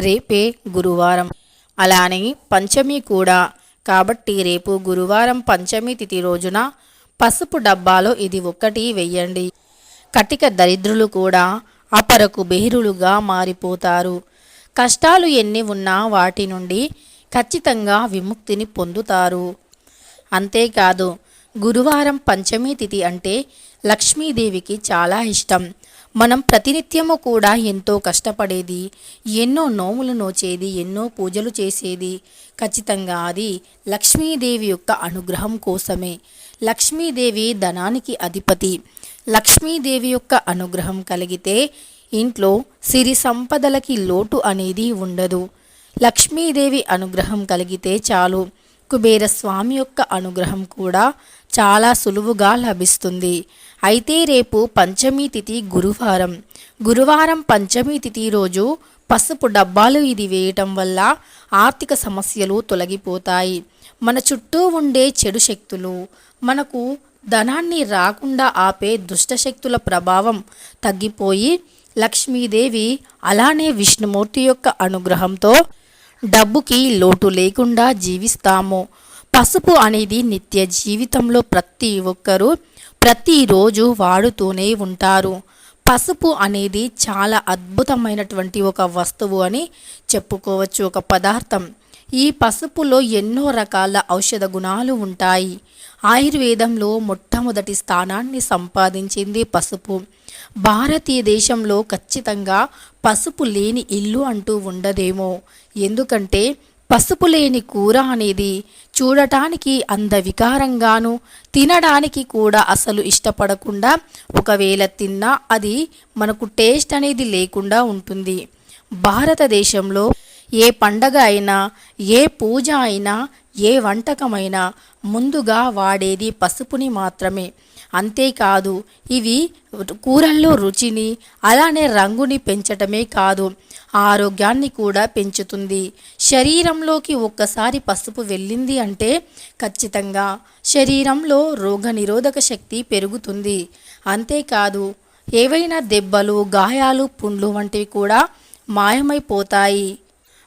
రేపే గురువారం. అలానే పంచమి కూడా. కాబట్టి రేపు గురువారం పంచమి తిథి రోజున పసుపు డబ్బాలో ఇది ఒక్కటి వెయ్యండి. కటిక దరిద్రులు కూడా అపరకు బెహిరులుగా మారిపోతారు. కష్టాలు ఎన్ని ఉన్నా వాటి నుండి ఖచ్చితంగా విముక్తిని పొందుతారు. అంతేకాదు గురువారం పంచమి తిథి అంటే లక్ష్మీదేవికి చాలా ఇష్టం. మనం ప్రతినిత్యము కూడా ఎంతో కష్టపడేది ఎన్నో నోములు నోచేది ఎన్నో పూజలు చేసేది. ఖచ్చితంగా అది లక్ష్మీదేవి యొక్క అనుగ్రహం కోసమే. లక్ష్మీదేవి ధనానికి అధిపతి. లక్ష్మీదేవి యొక్క అనుగ్రహం కలిగితే ఇంట్లో సిరి సంపదలకి లోటు అనేది ఉండదు. లక్ష్మీదేవి అనుగ్రహం కలిగితే చాలు. కుబేర స్వామి యొక్క అనుగ్రహం కూడా చాలా సులువుగా లభిస్తుంది. అయితే రేపు పంచమి తిథి గురువారం. గురువారం పంచమి తిథి రోజు పసుపు డబ్బాలు ఇది వేయటం వల్ల ఆర్థిక సమస్యలు తొలగిపోతాయి. మన చుట్టూ ఉండే చెడు శక్తులు మనకు ధనాన్ని రాకుండా ఆపే దుష్టశక్తుల ప్రభావం తగ్గిపోయి లక్ష్మీదేవి అలానే విష్ణుమూర్తి యొక్క అనుగ్రహంతో డబ్బుకి లోటు లేకుండా జీవిస్తాము. పసుపు అనేది నిత్య జీవితంలో ప్రతి ఒక్కరూ ప్రతిరోజు వాడుతూనే ఉంటారు. పసుపు అనేది చాలా అద్భుతమైనటువంటి ఒక వస్తువు అని చెప్పుకోవచ్చు ఒక పదార్థం. ఈ పసుపులో ఎన్నో రకాల ఔషధ గుణాలు ఉంటాయి. ఆయుర్వేదంలో మొట్టమొదటి స్థానాన్ని సంపాదించింది పసుపు. భారతీయ దేశంలో ఖచ్చితంగా పసుపు లేని ఇల్లు అంటూ ఉండదేమో. ఎందుకంటే పసుపు లేని కూర అనేది చూడటానికి అందవికారంగాను తినడానికి కూడా అసలు ఇష్టపడకుండా ఒకవేళ తిన్నా అది మనకు టేస్ట్ అనేది లేకుండా ఉంటుంది. భారతదేశంలో ఏ పండగ అయినా ఏ పూజ అయినా ఏ వంటకమైనా ముందుగా వాడేది పసుపుని మాత్రమే. అంతేకాదు ఇవి కూరల్లో రుచిని అలానే రంగుని పెంచటమే కాదు ఆరోగ్యాన్ని కూడా పెంచుతుంది. శరీరంలోకి ఒక్కసారి పసుపు వెళ్ళింది అంటే ఖచ్చితంగా శరీరంలో రోగనిరోధక శక్తి పెరుగుతుంది. అంతేకాదు ఏవైనా దెబ్బలు గాయాలు పుండ్లు వంటివి కూడా మాయమైపోతాయి.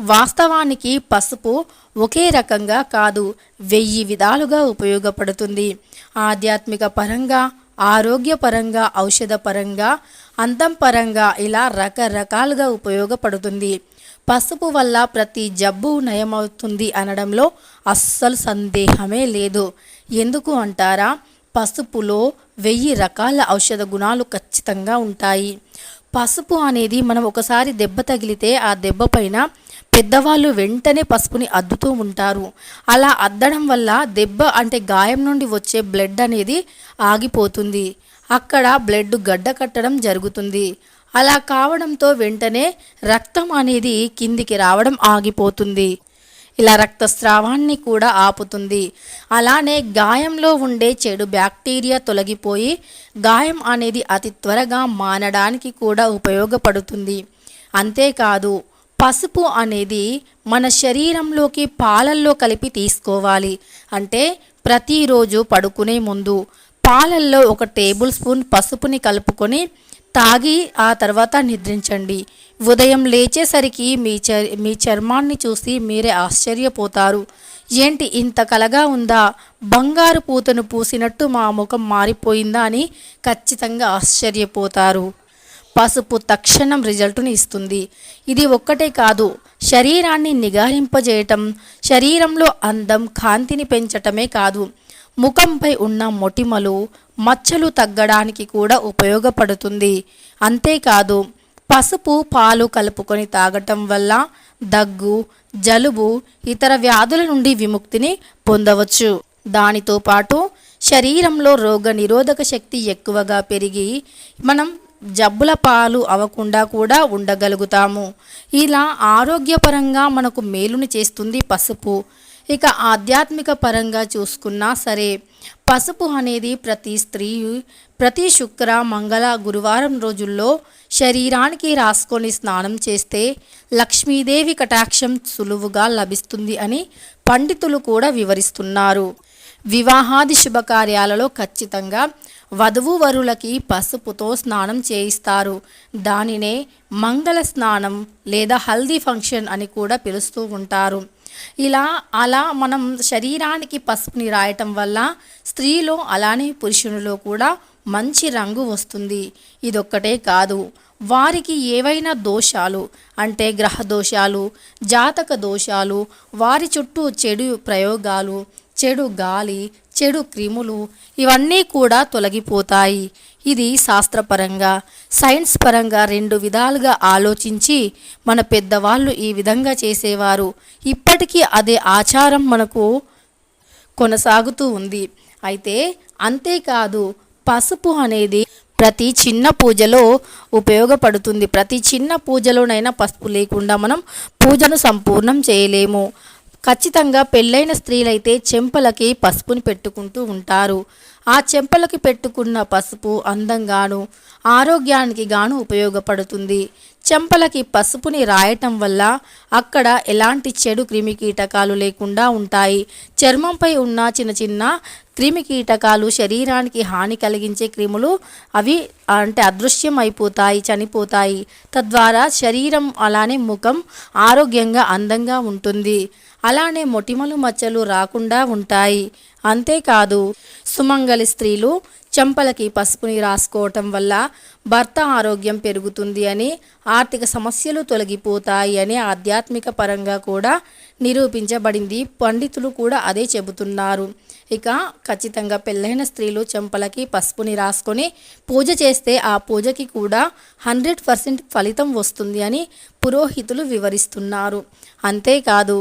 వాస్తవానికి పసుపు ఒకే రకంగా కాదు వెయ్యి విధాలుగా ఉపయోగపడుతుంది. ఆధ్యాత్మిక పరంగా ఆరోగ్యపరంగా ఔషధ పరంగా అందం పరంగా ఇలా రకరకాలుగా ఉపయోగపడుతుంది. పసుపు వల్ల ప్రతి జబ్బు నయమవుతుంది అనడంలో అస్సలు సందేహమే లేదు. ఎందుకు అంటారా? పసుపులో వెయ్యి రకాల ఔషధ గుణాలు ఖచ్చితంగా ఉంటాయి. పసుపు అనేది మనం ఒకసారి దెబ్బ తగిలితే ఆ దెబ్బ పైన పెద్దవాళ్ళు వెంటనే పసుపుని అద్దుతూ ఉంటారు. అలా అద్దడం వల్ల దెబ్బ అంటే గాయం నుండి వచ్చే బ్లడ్ అనేది ఆగిపోతుంది. అక్కడ బ్లడ్ గడ్డ కట్టడం జరుగుతుంది. అలా కావడంతో వెంటనే రక్తం అనేది కిందికి రావడం ఆగిపోతుంది. ఇలా రక్తస్రావాన్ని కూడా ఆపుతుంది. అలానే గాయంలో ఉండే చెడు బ్యాక్టీరియా తొలగిపోయి గాయం అనేది అతి త్వరగా మానడానికి కూడా ఉపయోగపడుతుంది. అంతేకాదు పసుపు అనేది మన శరీరంలోకి పాలల్లో కలిపి తీసుకోవాలి. అంటే ప్రతిరోజు పడుకునే ముందు పాలల్లో ఒక టేబుల్ స్పూన్ పసుపుని కలుపుకొని తాగి ఆ తర్వాత నిద్రించండి. ఉదయం లేచేసరికి మీ చర్ మీ చర్మాన్ని చూసి మీరే ఆశ్చర్యపోతారు. ఏంటి ఇంత కలగా ఉందా? బంగారు పూతను పూసినట్టు మా ముఖం మారిపోయిందా అని ఖచ్చితంగా ఆశ్చర్యపోతారు. పసుపు తక్షణం రిజల్టుని ఇస్తుంది. ఇది ఒక్కటే కాదు శరీరాన్ని నిగారింపజేయటం శరీరంలో అందం కాంతిని పెంచటమే కాదు ముఖంపై ఉన్న మొటిమలు మచ్చలు తగ్గడానికి కూడా ఉపయోగపడుతుంది. అంతేకాదు పసుపు పాలు కలుపుకొని తాగటం వల్ల దగ్గు జలుబు ఇతర వ్యాధుల నుండి విముక్తిని పొందవచ్చు. దానితో పాటు శరీరంలో రోగ నిరోధక శక్తి ఎక్కువగా పెరిగి మనం జబ్బుల పాలు అవ్వకుండా కూడా ఉండగలుగుతాము. ఇలా ఆరోగ్యపరంగా మనకు మేలుని చేస్తుంది పసుపు. ఇక ఆధ్యాత్మిక పరంగా చూసుకున్నా సరే పసుపు అనేది ప్రతి స్త్రీ ప్రతి శుక్ర మంగళ గురువారం రోజుల్లో శరీరానికి రాసుకొని స్నానం చేస్తే లక్ష్మీదేవి కటాక్షం సులువుగా లభిస్తుంది అని పండితులు కూడా వివరిస్తున్నారు. వివాహాది శుభకార్యాలలో ఖచ్చితంగా వధువు వరులకి పసుపుతో స్నానం చేయిస్తారు. దానినే మంగళ స్నానం లేదా హల్దీ ఫంక్షన్ అని కూడా పిలుస్తూ ఉంటారు. ఇలా అలా మనం శరీరానికి పసుపుని రాయటం వల్ల స్త్రీలో అలానే పురుషునిలో కూడా మంచి రంగు వస్తుంది. ఇదొక్కటే కాదు వారికి ఏవైనా దోషాలు అంటే గ్రహ దోషాలు జాతక దోషాలు వారి చుట్టూ చెడు ప్రయోగాలు చెడు గాలి చెడు క్రిములు ఇవన్నీ కూడా తొలగిపోతాయి. ఇది శాస్త్రపరంగా సైన్స్ పరంగా రెండు విధాలుగా ఆలోచించి మన పెద్దవాళ్ళు ఈ విధంగా చేసేవారు. ఇప్పటికీ అదే ఆచారం మనకు కొనసాగుతూ ఉంది. అయితే అంతేకాదు పసుపు అనేది ప్రతి చిన్న పూజలో ఉపయోగపడుతుంది. ప్రతి చిన్న పూజలోనైనా పసుపు లేకుండా మనం పూజను సంపూర్ణం చేయలేము. ఖచ్చితంగా పెళ్ళైన స్త్రీలైతే చెంపలకి పసుపుని పెట్టుకుంటూ ఉంటారు. ఆ చెంపలకి పెట్టుకున్న పసుపు అందంగాను ఆరోగ్యానికి గాను ఉపయోగపడుతుంది. చెంపలకి పసుపుని రాయటం వల్ల అక్కడ ఎలాంటి చెడు క్రిమికీటకాలు లేకుండా ఉంటాయి. చర్మంపై ఉన్న చిన్న చిన్న క్రిమికీటకాలు శరీరానికి హాని కలిగించే క్రిములు అవి అంటే అదృశ్యం అయిపోతాయి చనిపోతాయి. తద్వారా శరీరం అలానే ముఖం ఆరోగ్యంగా అందంగా ఉంటుంది. అలానే మొటిమలు మచ్చలు రాకుండా ఉంటాయి. అంతేకాదు సుమంగలి స్త్రీలు చెంపలకి పసుపుని రాసుకోవటం వల్ల భర్త ఆరోగ్యం పెరుగుతుంది అని ఆర్థిక సమస్యలు తొలగిపోతాయి అని ఆధ్యాత్మిక పరంగా కూడా నిరూపించబడింది. పండితులు కూడా అదే చెబుతున్నారు. ఇక ఖచ్చితంగా పెళ్ళైన స్త్రీలు చెంపలకి పసుపుని రాసుకొని పూజ చేస్తే ఆ పూజకి కూడా హండ్రెడ్ పర్సెంట్ ఫలితం వస్తుంది అని పురోహితులు వివరిస్తున్నారు. అంతేకాదు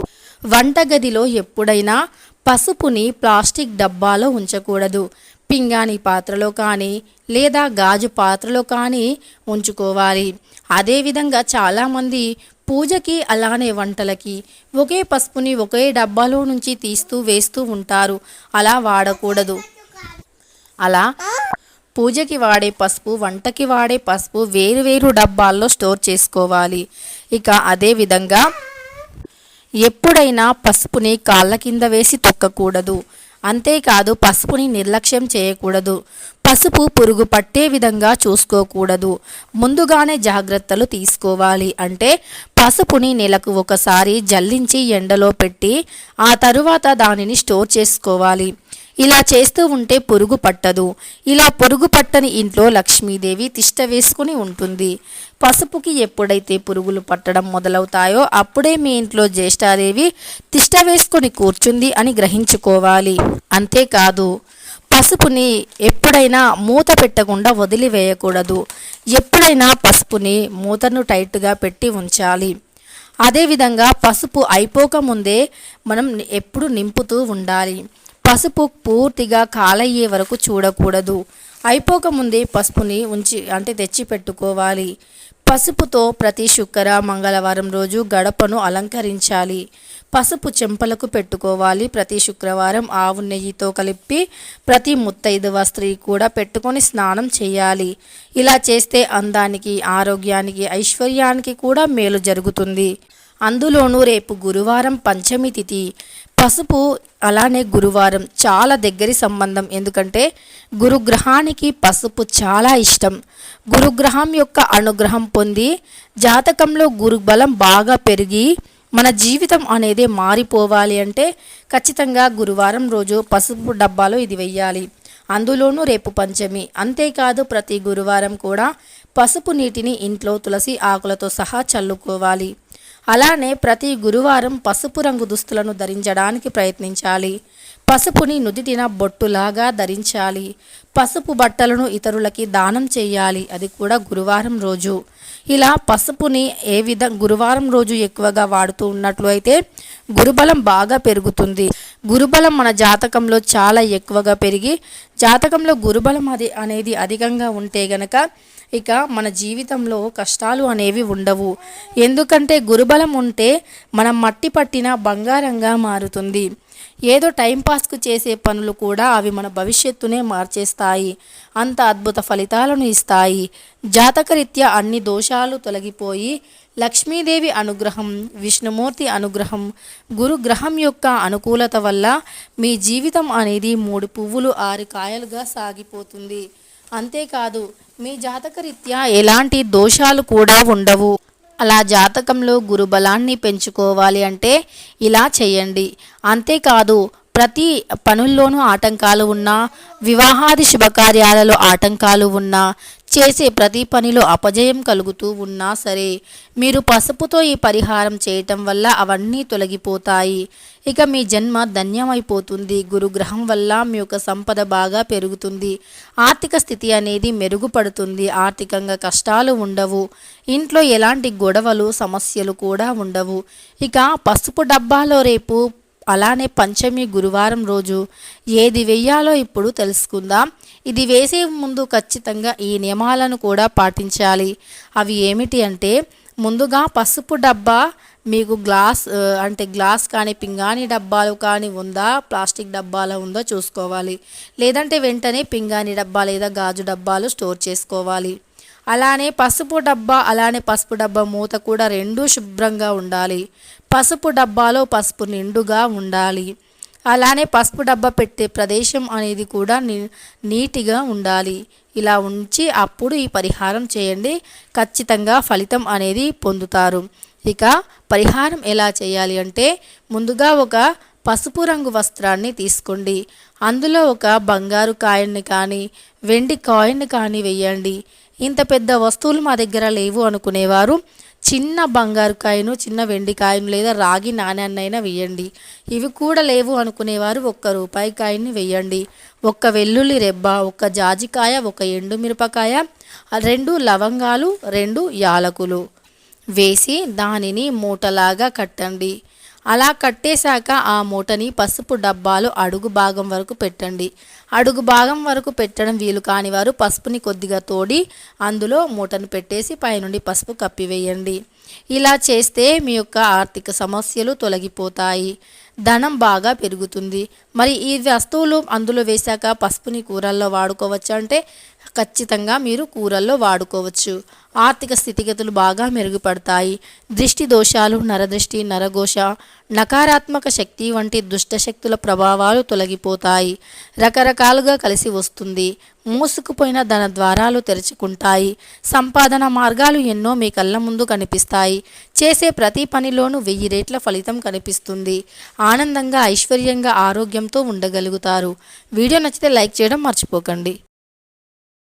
వంటగదిలో ఎప్పుడైనా పసుపుని ప్లాస్టిక్ డబ్బాలో ఉంచకూడదు. పింగాణి పాత్రలో కానీ లేదా గాజు పాత్రలో కానీ ఉంచుకోవాలి. అదేవిధంగా చాలామంది పూజకి అలానే వంటలకి ఒకే పసుపుని ఒకే డబ్బాలో నుంచి తీస్తూ వేస్తూ ఉంటారు. అలా వాడకూడదు. అలా పూజకి వాడే పసుపు వంటకి వాడే పసుపు వేరు వేరు డబ్బాల్లో స్టోర్ చేసుకోవాలి. ఇక అదే విధంగా ఎప్పుడైనా పసుపుని కాళ్ళ కింద వేసి తొక్కకూడదు. అంతేకాదు పసుపుని నిర్లక్ష్యం చేయకూడదు. పసుపు పురుగు పట్టే విధంగా చూసుకోకూడదు. ముందుగానే జాగ్రత్తలు తీసుకోవాలి. అంటే పసుపుని నెలకు ఒకసారి జల్లించి ఎండలో పెట్టి ఆ తరువాత దానిని స్టోర్ చేసుకోవాలి. ఇలా చేస్తూ ఉంటే పురుగు పట్టదు. ఇలా పురుగు పట్టని ఇంట్లో లక్ష్మీదేవి తిష్ట వేసుకుని ఉంటుంది. పసుపుకి ఎప్పుడైతే పురుగులు పట్టడం మొదలవుతాయో అప్పుడే మీ ఇంట్లో జ్యేష్ఠాదేవి తిష్ట వేసుకొని కూర్చుంది అని గ్రహించుకోవాలి. అంతేకాదు పసుపుని ఎప్పుడైనా మూత పెట్టకుండా వదిలివేయకూడదు. ఎప్పుడైనా పసుపుని మూతను టైట్గా పెట్టి ఉంచాలి. అదేవిధంగా పసుపు అయిపోకముందే మనం ఎప్పుడు నింపుతూ ఉండాలి. పసుపు పూర్తిగా కాలయ్యే వరకు చూడకూడదు. అయిపోకముందే పసుపుని ఉంచి అంటే తెచ్చి పెట్టుకోవాలి. పసుపుతో ప్రతి శుక్ర మంగళవారం రోజు గడపను అలంకరించాలి. పసుపు చెంపలకు పెట్టుకోవాలి. ప్రతి శుక్రవారం ఆవు నెయ్యితో కలిపి ప్రతి ముత్తైదువ స్త్రీ కూడా పెట్టుకొని స్నానం చేయాలి. ఇలా చేస్తే అందానికి ఆరోగ్యానికి ఐశ్వర్యానికి కూడా మేలు జరుగుతుంది. అందులోనూ రేపు గురువారం పంచమి తిథి. పసుపు అలానే గురువారం చాలా దగ్గరి సంబంధం. ఎందుకంటే గురుగ్రహానికి పసుపు చాలా ఇష్టం. గురుగ్రహం యొక్క అనుగ్రహం పొంది జాతకంలో గురుబలం బాగా పెరిగి మన జీవితం అనేది మారిపోవాలి అంటే ఖచ్చితంగా గురువారం రోజు పసుపు డబ్బాలో ఇది వెయ్యాలి. అందులోనూ రేపు పంచమి. అంతేకాదు ప్రతి గురువారం కూడా పసుపు నీటిని ఇంట్లో తులసి ఆకులతో సహా చల్లుకోవాలి. అలానే ప్రతి గురువారం పసుపు రంగు దుస్తులను ధరించడానికి ప్రయత్నించాలి. పసుపుని నుదిటిన బొట్టులాగా ధరించాలి. పసుపు బట్టలను ఇతరులకి దానం చేయాలి. అది కూడా గురువారం రోజు. ఇలా పసుపుని ఏ విధ గురువారం రోజు ఎక్కువగా వాడుతూ ఉన్నట్లు అయితే గురుబలం బాగా పెరుగుతుంది. గురుబలం మన జాతకంలో చాలా ఎక్కువగా పెరిగి జాతకంలో గురుబలం అది అనేది అధికంగా ఉంటే గనక ఇక మన జీవితంలో కష్టాలు అనేవి ఉండవు. ఎందుకంటే గురుబలం ఉంటే మనం మట్టి పట్టిన బంగారంగా మారుతుంది. ఏదో టైంపాస్కు చేసే పనులు కూడా అవి మన భవిష్యత్తునే మార్చేస్తాయి. అంత అద్భుత ఫలితాలను ఇస్తాయి. జాతకరీత్యా అన్ని దోషాలు తొలగిపోయి లక్ష్మీదేవి అనుగ్రహం విష్ణుమూర్తి అనుగ్రహం గురుగ్రహం యొక్క అనుకూలత వల్ల మీ జీవితం అనేది మూడు పువ్వులు ఆరు కాయలుగా సాగిపోతుంది. అంతేకాదు మీ జాతకరీత్యా ఎలాంటి దోషాలు కూడా ఉండవు. అలా జాతకంలో గురుబలాన్ని పెంచుకోవాలి అంటే ఇలా చేయండి అంతేకాదు ప్రతి పనుల్లోనూ ఆటంకాలు ఉన్నా వివాహాది శుభకార్యాలలో ఆటంకాలు ఉన్నా చేసే ప్రతి పనిలో అపజయం కలుగుతూ ఉన్నా సరే మీరు పసుపుతో ఈ పరిహారం చేయటం వల్ల అవన్నీ తొలగిపోతాయి. ఇక మీ జన్మ ధన్యమైపోతుంది. గురుగ్రహం వల్ల మీ యొక్క సంపద బాగా పెరుగుతుంది. ఆర్థిక స్థితి అనేది మెరుగుపడుతుంది. ఆర్థికంగా కష్టాలు ఉండవు. ఇంట్లో ఎలాంటి గొడవలు సమస్యలు కూడా ఉండవు. ఇక పసుపు డబ్బాలో రేపు అలానే పంచమి గురువారం రోజు ఏది వెయ్యాలో ఇప్పుడు తెలుసుకుందాం. ఇది వేసే ముందు ఖచ్చితంగా ఈ నియమాలను కూడా పాటించాలి. అవి ఏమిటి అంటే ముందుగా పసుపు డబ్బా మీకు గ్లాస్ అంటే గ్లాస్ కానీ పింగాణి డబ్బాలు కానీ ఉందా ప్లాస్టిక్ డబ్బాలో ఉందో చూసుకోవాలి. లేదంటే వెంటనే పింగాణి డబ్బా లేదా గాజు డబ్బాలు స్టోర్ చేసుకోవాలి. అలానే పసుపు డబ్బా అలానే పసుపు డబ్బా మూత కూడా రెండూ శుభ్రంగా ఉండాలి. పసుపు డబ్బాలో పసుపు నిండుగా ఉండాలి. అలానే పసుపు డబ్బా పెట్టే ప్రదేశం అనేది కూడా నీ నీటిగా ఉండాలి. ఇలా ఉంచి అప్పుడు ఈ పరిహారం చేయండి. ఖచ్చితంగా ఫలితం అనేది పొందుతారు. ఇక పరిహారం ఎలా చేయాలి అంటే ముందుగా ఒక పసుపు రంగు వస్త్రాన్ని తీసుకోండి. అందులో ఒక బంగారు కాయిన్ని కానీ వెండి కాయిన్ కానీ వేయండి. ఇంత పెద్ద వస్తువులు మా దగ్గర లేవు అనుకునేవారు. చిన్న బంగారు కాయను చిన్న వెండి కాయను లేదా రాగి నాణ్యాన్నైనా వేయండి ఇవి కూడా లేవు అనుకునేవారు. ఒక్క రూపాయి కాయని వేయండి ఒక్క వెల్లుల్లి రెబ్బ ఒక్క జాజికాయ ఒక ఎండు మిరపకాయ రెండు లవంగాలు రెండు యాలకులు. వేసి దానిని మూటలాగా కట్టండి. అలా కట్టేశాక ఆ మూటని పసుపు డబ్బాలు అడుగు భాగం వరకు పెట్టండి. అడుగు భాగం వరకు పెట్టడం వీలు కాని వారు పసుపుని కొద్దిగా తోడి అందులో మూటను పెట్టేసి పైనుండి పసుపు కప్పివేయండి ఇలా చేస్తే మీ యొక్క ఆర్థిక సమస్యలు తొలగిపోతాయి. ధనం బాగా పెరుగుతుంది. మరి ఈ వస్తువులు అందులో వేశాక పసుపుని కూరల్లో వాడుకోవచ్చు అంటే ఖచ్చితంగా మీరు కూరల్లో వాడుకోవచ్చు. ఆర్థిక స్థితిగతులు బాగా మెరుగుపడతాయి. దృష్టి దోషాలు నరదృష్టి నరఘోష నకారాత్మక శక్తి వంటి దుష్ట శక్తుల ప్రభావాలు తొలగిపోతాయి. రకరకాలుగా కలిసి వస్తుంది. మూసుకుపోయిన ధన ద్వారాలు తెరుచుకుంటాయి. సంపాదన మార్గాలు ఎన్నో మీ కళ్ళ ముందు కనిపిస్తాయి. చేసే ప్రతి పనిలోనూ వెయ్యి రేట్ల ఫలితం కనిపిస్తుంది. ఆనందంగా ఐశ్వర్యంగా ఆరోగ్యంతో ఉండగలుగుతారు. వీడియో నచ్చితే లైక్ చేయడం మర్చిపోకండి.